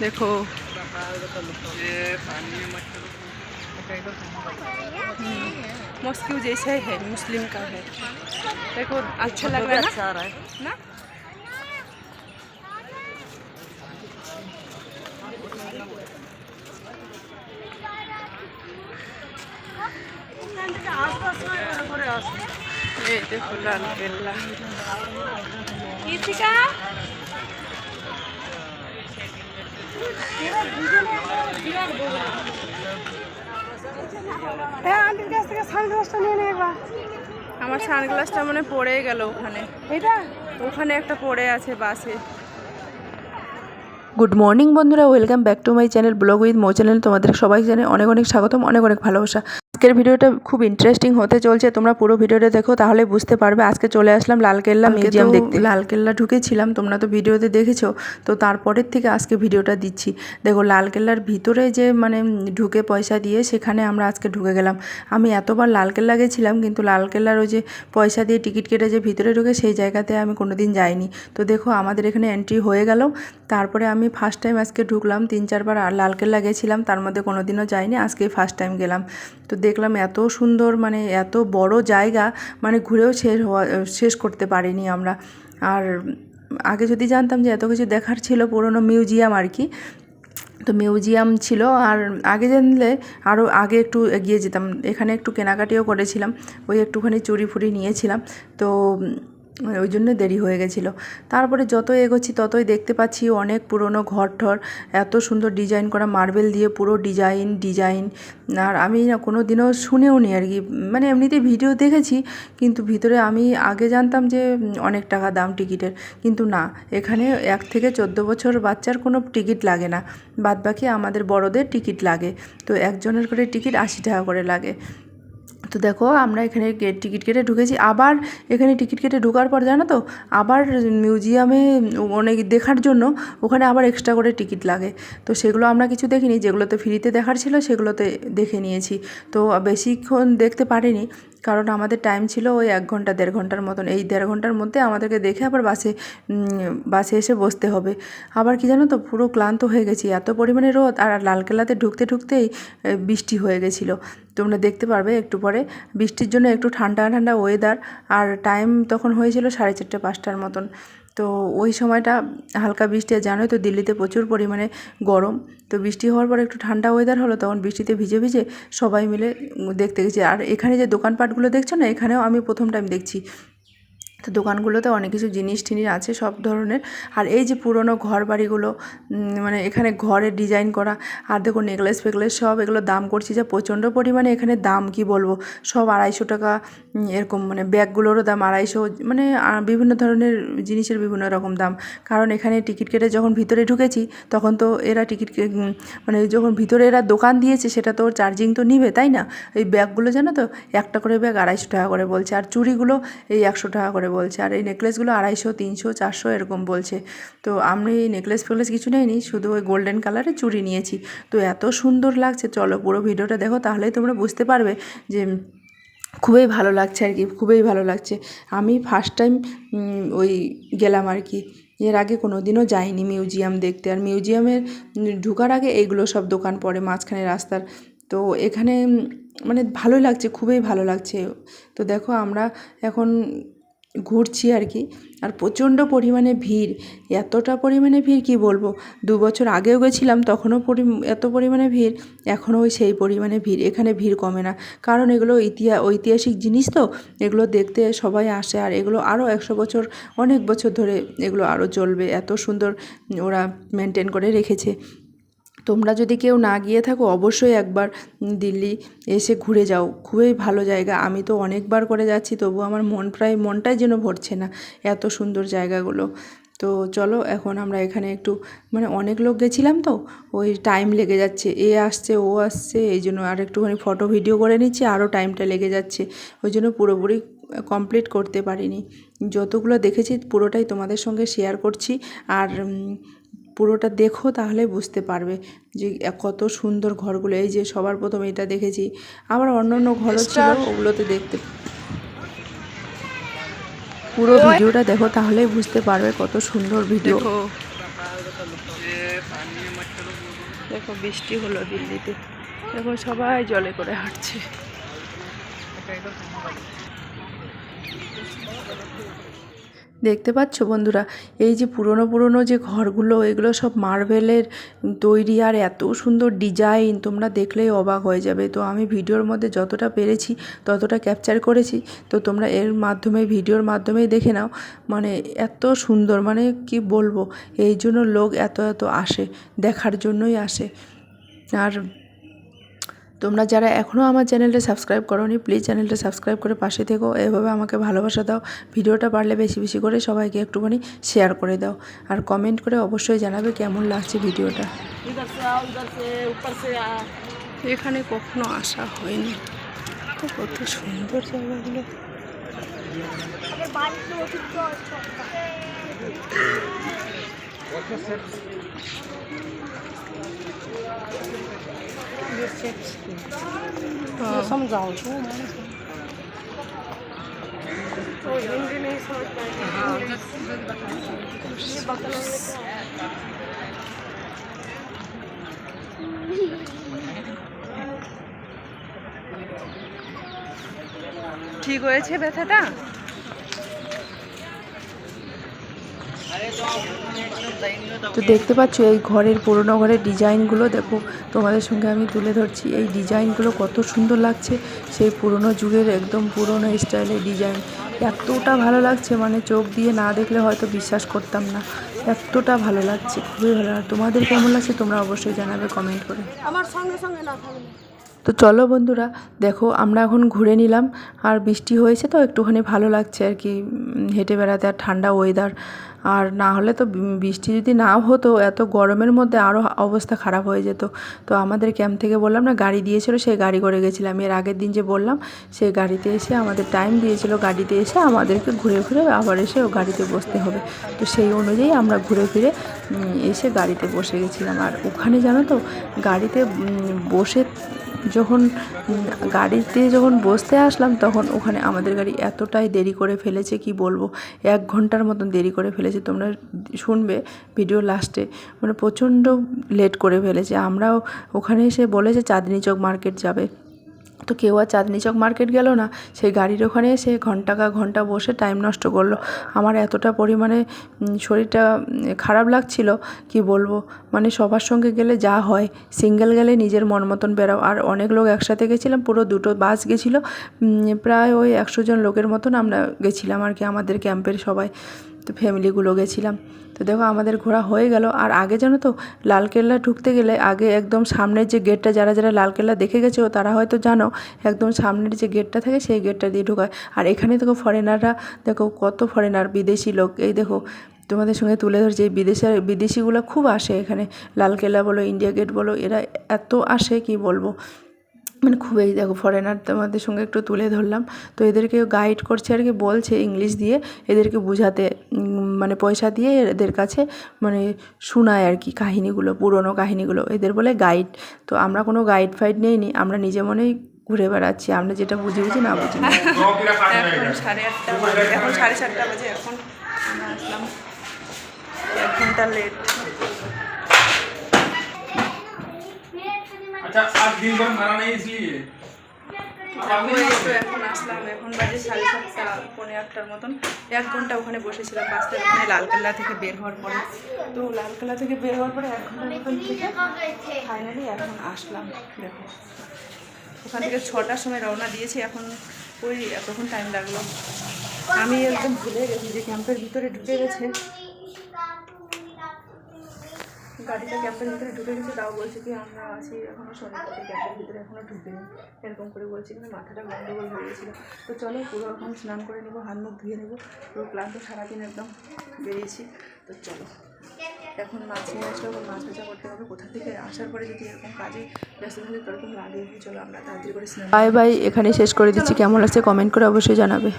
देखो। हम्म। मॉस्क्यू जैसा है मुस्लिम का है। देखो अच्छा लग रहा है ना? अच्छा ये देखो लाल बेला ये ठीक है? হ্যাঁ আন্টির কাছ থেকে সানগ্লাসটা নিয়ে নে একবার। আমার সানগ্লাসটা মানে পড়ে গেল ওখানে। এটা? ওখানে একটা পড়ে আছে বাসে। গুড মর্নিং বন্ধুরা। Welcome back to my channel blog with Mo channel তোমাদের সবাই জানে অনেক অনেক স্বাগতম অনেক অনেক ভালোবাসা। আজকের ভিডিওটা খুব ইন্টারেস্টিং হতে চলছে। তোমরা পুরো ভিডিওটা দেখো তাহলে বুঝতে পারবে। আজকে চলে আসলাম লালকেল্লা মিউজিয়াম দেখতে। লালকেল্লা ঢুকেছিলাম তোমরা তো ভিডিওতে দেখেছ। তো তারপরের থেকে আজকে ভিডিওটা দিচ্ছি। দেখো লালকেল্লার ভিতরে যে মানে ঢুকে পয়সা দিয়ে সেখানে আমরা আজকে ঢুকে গেলাম। আমি এতবার লালকেল্লা গেছিলাম কিন্তু লালকেল্লার ওই যে পয়সা দিয়ে টিকিট কেটে যে ভিতরে ঢুকে সেই জায়গাতে আমি কোনোদিন যাইনি। তো দেখো আমাদের এখানে এন্ট্রি হয়ে গেল। তারপরে আমি ফার্স্ট টাইম আজকে ঢুকলাম, তিন চারবার লালকেল্লা গেছিলাম, তার মধ্যে কোনো দিনও যাইনি, আজকে ফার্স্ট টাইম গেলাম। তো দেখলাম এত সুন্দর মানে এত বড় জায়গা মানে ঘুরেও শেষ হওয়া, শেষ করতে পারিনি আমরা। আর আগে যদি জানতাম যে এত কিছু দেখার ছিল, পুরনো মিউজিয়াম আর কি, তো মিউজিয়াম ছিল। আর আগে জানলে আরও আগে একটু এগিয়ে যেতাম। এখানে একটু কেনাকাটিও করেছিলাম, ওই একটুখানি চুরি ফুরি নিয়েছিলাম। তো উম, ওই জন্য দেরি হয়ে গেছিল। তারপরে যত এগোচ্ছি ততই দেখতে পাচ্ছি অনেক পুরনো ঘর ঠর এত সুন্দর ডিজাইন করা মার্বেল দিয়ে পুরো ডিজাইন ডিজাইন। আর আমি না কোনো দিনও শুনেও নি আর কি। মানে এমনিতে ভিডিও দেখেছি কিন্তু ভিতরে আমি আগে জানতাম যে অনেক টাকা দাম টিকিটের। কিন্তু না এখানে এক থেকে চোদ্দ বছর বাচ্চার কোনো টিকিট লাগে না। বাদ বাকি আমাদের বড়দের টিকিট লাগে। তো একজনের করে টিকিট আশি টাকা করে লাগে। তো দেখো, আমরা এখানে টিকিট কেটে ঢুকেছি। আবার এখানে টিকিট কেটে ঢোকার পর জানো তো, আবার মিউজিয়ামে অনেক দেখার জন্য ওখানে আবার এক্সট্রা করে টিকিট লাগে। তো সেগুলো আমরা কিছু দেখিনি, যেগুলোতে ফ্রিতে দেখার ছিল সেগুলোতে দেখে নিয়েছি। তো বেশিক্ষণ দেখতে পারিনি। কারণ আমাদের টাইম ছিল ওই এক ঘণ্টা, দেড় ঘণ্টার মতন। এই দেড় ঘণ্টার মধ্যে আমাদেরকে দেখে আবার বাসে বাসে এসে বসতে হবে। আবার কি জানো তো, পুরো ক্লান্ত হয়ে গেছি। এত পরিমাণে রোদ, আর লালকেল্লাতে ঢুকতে ঢুকতেই বৃষ্টি হয়ে গেছিল। তোমরা দেখতে পারবে একটু পরে, বৃষ্টির জন্য একটু ঠান্ডা ঠান্ডা ওয়েদার আর টাইম তখন হয়েছিল সাড়ে চারটে, পাঁচটার মতন। তো ওই সময়টা হালকা বৃষ্টি, আর জানোই তো দিল্লিতে প্রচুর পরিমাণে গরম। তো বৃষ্টি হওয়ার পর একটু ঠান্ডা ওয়েদার হলো, তখন বৃষ্টিতে ভিজে ভিজে সবাই মিলে দেখতে গেছি। আর এখানে যে দোকানপাটগুলো দেখছ না, এখানেও আমি প্রথম টাইম দেখছি। তো দোকানগুলোতে অনেক কিছু জিনিস টিনিস আছে সব ধরনের। আর এই যে পুরনো ঘর বাড়িগুলো মানে এখানে ঘরের ডিজাইন করা, আর দেখো নেকলেস ফেকলেস সব এগুলো দাম করছি যা প্রচণ্ড পরিমাণে এখানে দাম কি বলব? সব আড়াইশো টাকা এরকম মানে ব্যাগগুলোরও দাম আড়াইশো মানে বিভিন্ন ধরনের জিনিসের বিভিন্ন রকম দাম। কারণ এখানে টিকিট কেটে যখন ভিতরে ঢুকেছি, তখন তো এরা টিকিট মানে যখন ভিতরে এরা দোকান দিয়েছে, সেটা তো চার্জিং তো নিবে, তাই না? এই ব্যাগগুলো জানো তো, একটা করে ব্যাগ আড়াইশো টাকা করে বলছে, আর চুড়িগুলো এই একশো টাকা করে বলছে। আর এই নেকলেসগুলো আড়াইশো, তিনশো, চারশো এরকম বলছে। তো আমি নেকলেস ফেকলেস কিছু নেইনি, শুধু ওই গোল্ডেন কালারের চুড়ি নিয়েছি। তো এত সুন্দর লাগছে। চলো পুরো ভিডিওটা দেখো, তাহলেই তোমরা বুঝতে পারবে যে খুবই ভালো লাগছে আর কি, খুবই ভালো লাগছে। আমি ফার্স্ট টাইম ওই গেলাম আর কি। এর আগে কোনো দিনও যাইনি মিউজিয়াম দেখতে। আর মিউজিয়ামের ঢোকার আগে এইগুলো সব দোকান পড়ে মাঝখানে রাস্তার। তো এখানে মানে ভালোই লাগছে, খুবই ভালো লাগছে। তো দেখো আমরা এখন ঘুরছি আর কি। আর প্রচণ্ড পরিমাণে ভিড়। এতটা পরিমাণে ভিড় কি বলব? দু বছর আগেও গেছিলাম, তখনও পরি এত পরিমাণে ভিড়। এখনও ওই সেই পরিমাণে ভিড়। এখানে ভিড় কমে না। কারণ এগুলো ইতিহা, ঐতিহাসিক জিনিস তো। এগুলো দেখতে সবাই আসে। আর এগুলো আরও একশো বছর, অনেক বছর ধরে এগুলো আরও চলবে। এত সুন্দর ওরা মেনটেন করে রেখেছে। তোমরা যদি কেউ না গিয়ে থাকো, অবশ্যই একবার দিল্লি এসে ঘুরে যাও। খুবই ভালো জায়গা। আমি তো অনেকবার করে যাচ্ছি তবু আমার মন প্রায়, মনটাই যেন ভরছে না এত সুন্দর জায়গাগুলো। তো চলো, এখন আমরা এখানে একটু মানে অনেক লোক গেছিলাম তো, ওই টাইম লেগে যাচ্ছে। এ আসছে, ও আসছে, এই জন্য আর একটুখানি ফটো ভিডিও করে নিচ্ছি আরও টাইমটা লেগে যাচ্ছে। ওই জন্য পুরোপুরি কমপ্লিট করতে পারিনি। যতগুলো দেখেছি, পুরোটাই তোমাদের সঙ্গে শেয়ার করছি। আর পুরোটা দেখো তাহলে বুঝতে পারবে যে কত সুন্দর ঘরগুলো। এই যে সবার প্রথমে এটা দেখেছি। আবার অন্য অন্য ঘরও ছিল ওগুলোতে দেখতে পুরো ভিডিওটা দেখো তাহলেই বুঝতে পারবে কত সুন্দর ভিডিও। দেখো বৃষ্টি হলো দিল্লিতে। দেখো সবাই জলে করে হাঁটছে। দেখতে পাচ্ছ বন্ধুরা? এই যে পুরনো পুরনো যে ঘরগুলো, এগুলো সব মার্বেলের তৈরি আর এত সুন্দর ডিজাইন, তোমরা দেখলেই অবাক হয়ে যাবে। তো আমি ভিডিওর মধ্যে যতটা পেরেছি, ততটা ক্যাপচার করেছি। তো তোমরা এর মাধ্যমে, ভিডিওর মাধ্যমেই দেখে নাও। মানে এত সুন্দর মানে কি বলব? এই জন্য লোক এত এত আসে, দেখার জন্যই আসে। আর তোমরা যারা এখনও আমার চ্যানেলটা সাবস্ক্রাইব করোনি প্লিজ চ্যানেলটা সাবস্ক্রাইব করে পাশে থেকো। এভাবে আমাকে ভালোবাসা দাও। ভিডিওটা পারলে বেশি বেশি করে সবাইকে একটুখানি শেয়ার করে দাও। আর কমেন্ট করে অবশ্যই জানাবে কেমন লাগছে ভিডিওটা। এখানে কখনো আসা হয়নি। কত সুন্দর জায়গাগুলো। हाँ। समझाओ तो तो हिंदी नहीं समझ पाएंगे ये बकल ঠিক হয়েছে ব্যথাটা তো দেখতে পাচ্ছ এই ঘরের পুরনো ঘরের ডিজাইনগুলো দেখো তোমাদের সঙ্গে আমি তুলে ধরছি। এই ডিজাইনগুলো কত সুন্দর লাগছে সেই পুরনো যুগের একদম পুরনো স্টাইলের ডিজাইন। এতটা ভালো লাগছে মানে চোখ দিয়ে না দেখলে হয়তো বিশ্বাস করতাম না। এতটা ভালো লাগছে খুবই ভালো লাগছে। তোমাদের কেমন লাগছে তোমরা অবশ্যই জানাবে কমেন্ট করে। আমার সঙ্গে সঙ্গে না তো চলো বন্ধুরা দেখো আমরা এখন ঘুরে নিলাম। আর বৃষ্টি হয়েছে তো একটুখানি ভালো লাগছে আর কি হেঁটে বেড়াতে। আর ঠান্ডা ওয়েদার আর না হলে তো বৃষ্টি যদি না হতো, এত গরমের মধ্যে আরও অবস্থা খারাপ হয়ে যেত। তো আমাদের ক্যাম্প থেকে বললাম না, গাড়ি দিয়েছিল সেই গাড়ি করে গেছিলাম। এর আগের দিন যে বললাম সেই গাড়িতে এসে আমাদের টাইম দিয়েছিল, গাড়িতে এসে আমাদেরকে ঘুরে ঘুরে আবার এসে ও গাড়িতে বসতে হবে। তো সেই অনুযায়ী আমরা ঘুরে ফিরে এসে গাড়িতে বসে গেছিলাম। আর ওখানে জানো তো, গাড়িতে বসে যখন গাড়িতে যখন বসতে আসলাম, তখন ওখানে আমাদের গাড়ি এতটাই দেরি করে ফেলেছে, কি বলব? এক ঘণ্টার মতন দেরি করে ফেলেছে। তোমরা শুনবে ভিডিও লাস্টে মানে প্রচণ্ড লেট করে ফেলেছে। আমরাও ওখানে এসে বলেছে চাঁদনি চক মার্কেট যাবে। তো কেউ আর চাঁদনি চক মার্কেট গেল না। সেই গাড়ির ওখানে এসে ঘন্টাকা ঘণ্টা বসে টাইম নষ্ট করল। আমার এতটা পরিমাণে শরীরটা খারাপ লাগছিল, কি বলব? মানে সবার সঙ্গে গেলে যা হয়। সিঙ্গেল গেলে নিজের মন মতন বেরাও আর অনেক লোক একসাথে গেছিলাম, পুরো দুটো বাস গেছিল। প্রায় ওই একশো জন লোকের মতন আমরা গেছিলাম আর কি, আমাদের ক্যাম্পের সবাই। তো ফ্যামিলিগুলো গেছিলাম। তো দেখো আমাদের ঘোরা হয়ে গেল। আর আগে জানো তো, লালকেল্লা ঢুকতে গেলে আগে একদম সামনের যে গেটটা যারা যারা লালকেল্লা দেখে গেছো, তারা হয়তো জানো একদম সামনের যে গেটটা থাকে, সেই গেটটা দিয়ে ঢুকায়। আর এখানে দেখো ফরেনাররা দেখো কত ফরেনার বিদেশি লোক। এই দেখো, তোমাদের সঙ্গে তুলে ধরছি, এই বিদেশের বিদেশিগুলো খুব আসে এখানে। লালকেল্লা বলো ইন্ডিয়া গেট বলো, এরা এত আসে, কি বলব? মানে খুবই দেখো ফরেনার তোমাদের সঙ্গে একটু তুলে ধরলাম। তো এদেরকে গাইড করছে আর কি, বলছে ইংলিশ দিয়ে, এদেরকে বোঝাতে মানে পয়সা দিয়ে এদের কাছে মানে শোনায় আর কি কাহিনিগুলো, পুরনো কাহিনিগুলো। এদের বলে গাইড তো আমরা কোনো গাইড ফাইড নেই নি আমরা নিজে মনেই ঘুরে বেড়াচ্ছি। আমরা যেটা বুঝি বুঝি না বুঝি এখন সাড়ে আটটা বাজে, এখন সাড়ে সাতটা বাজে, এখন এক ঘণ্টা লেট अच्छा आज दिन भर मरा नहीं इसलिए এখন আসলাম এখন বাজে সাড়ে সাতটা পৌনে আটটার মতন এক ঘন্টা ওখানে বসেছিলাম বাসটার ওখানে লালকেল্লা থেকে বের হওয়ার পরে তো লালকেল্লা থেকে বের হওয়ার পরে এক ঘন্টার মতন থেকে ফাইনালি এখন আসলাম দেখো ওখান থেকে ছটার সময় রওনা দিয়েছি এখন ওই এতক্ষণ টাইম লাগলো আমি একদম ভুলে গেছি যে ক্যাম্পের ভিতরে ঢুকে গেছে গাড়িটা ক্যাম্পের ভিতরে ঢুকে গেছে তাও বলছে কি আমরা আছি এখনও শনিবারে ক্যাম্পের ভিতরে এখনও ঢুকিনি এরকম করে বলছে কিন্তু মাথাটা গন্ডগোল হয়ে গেছিল। তো চলো পুরো এখন স্নান করে নেব হাত মুখ ধুয়ে নেব। পুরো ক্লান্ত সারাদিন একদম বেরিয়েছি। তো চলো এখন মাছ নিয়ে আসলে এখন মাছ ভাজা করতে হবে। কোথা থেকে আসার পরে যদি এরকম কাজে ব্যস্ত থাকে তখন লাগে চলো আমরা তাড়াতাড়ি করে স্নান বাই বাই এখানে শেষ করে দিচ্ছি। কেমন লাগছে কমেন্ট করে অবশ্যই জানাবে।